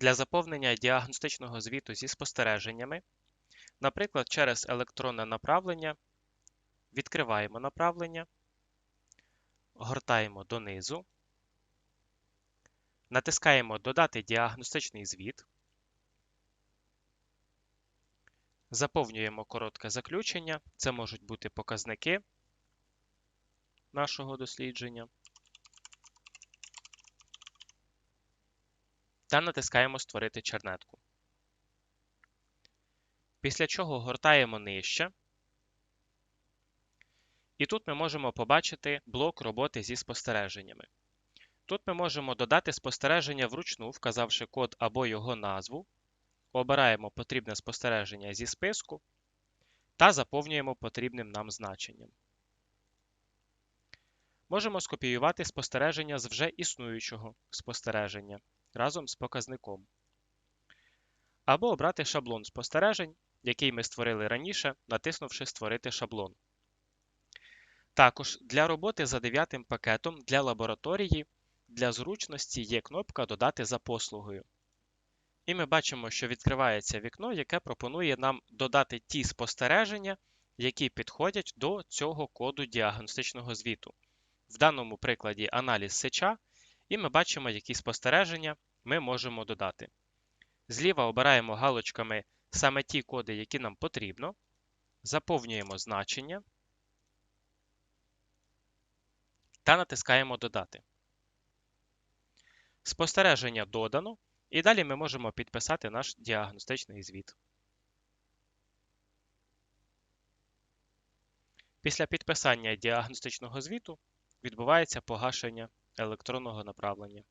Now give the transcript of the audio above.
для заповнення діагностичного звіту зі спостереженнями, наприклад, через електронне направлення, відкриваємо направлення, гортаємо донизу, натискаємо Додати діагностичний звіт, заповнюємо коротке заключення, це можуть бути показники нашого дослідження. Та натискаємо Створити чернетку. Після чого гортаємо нижче. І тут ми можемо побачити блок роботи зі спостереженнями. Тут ми можемо додати спостереження вручну, вказавши код або його назву. Обираємо потрібне спостереження зі списку та заповнюємо потрібним нам значенням. Можемо скопіювати спостереження з вже існуючого спостереження разом з показником. Або обрати шаблон спостережень, який ми створили раніше, натиснувши Створити шаблон. Також для роботи за дев'ятим пакетом для лабораторії для зручності є кнопка Додати за послугою. І ми бачимо, що відкривається вікно, яке пропонує нам додати ті спостереження, які підходять до цього коду діагностичного звіту. В даному прикладі аналіз сеча, і ми бачимо, які спостереження ми можемо додати. Зліва обираємо галочками саме ті коди, які нам потрібно, заповнюємо значення та натискаємо Додати. Спостереження додано, і далі ми можемо підписати наш діагностичний звіт. Після підписання діагностичного звіту відбувається погашення електронного направлення.